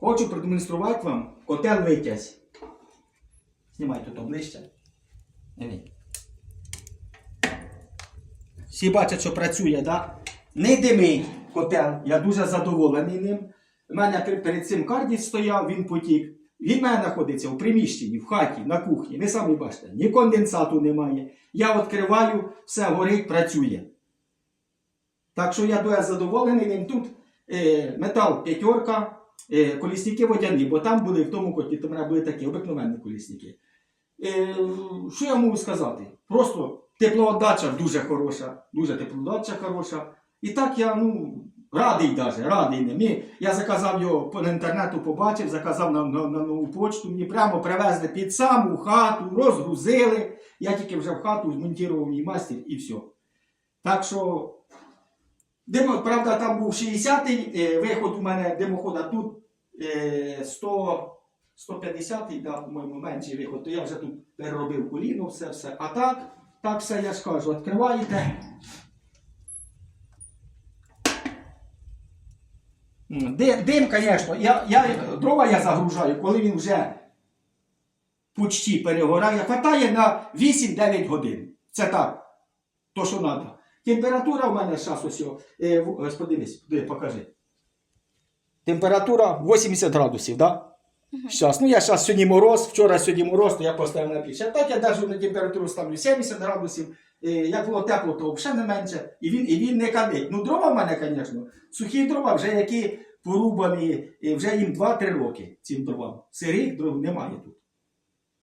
Хочу продемонструвати вам котел витязь. Знімай тут оближче. Диви. Всі бачать, що працює, так? Да? Не димить котел. Я дуже задоволений ним. У мене перед цим кардіс стояв, він потік. Він в мене знаходиться в приміщенні, в хаті, на кухні. Ви самі бачите, ні конденсату немає. Я відкриваю, все горить, працює. Так що я дуже задоволений ним. Тут е, метал п'ятерка, колісники водяні, бо там були в тому коті, то мене були такі обикновенні колісники. Е, що я можу сказати? Просто теплоотдача дуже хороша, дуже теплоотдача хороша. І так я ну, радий даже, радий. Мені- Я заказав його по інтернету, побачив, заказав на, на, на нову почту. Мені прямо привезли під саму хату, розгрузили. Я тільки вже в хату змонтував мій мастер і все. Так що, димо, правда, там був 60-й е, виход у мене димохода тут е, 100, 150-й, да, по-моєму, менший виход, то я вже тут переробив коліно, все, все. А так, так все я ж кажу, відкриваєте. Дим, дим, звісно, я, я, дрова я загружаю, коли він вже почти перегорає, хватає на 8-9 годин. Це так, то що треба. Температура в мене зараз ось, е, ось подивись, покажи. Температура 80 градусів, так? Да? Щас. Ну я зараз сьогодні мороз, вчора сьогодні мороз, то я поставив на піч. А так я навіть на температуру ставлю 70 градусів. Е, Як було тепло, то взагалі не менше. І він, і він не кадить. Ну, дрова в мене, звісно, сухі дрова, вже які порубані, е, вже їм 2-3 роки цим дровам. Сирих дров немає тут.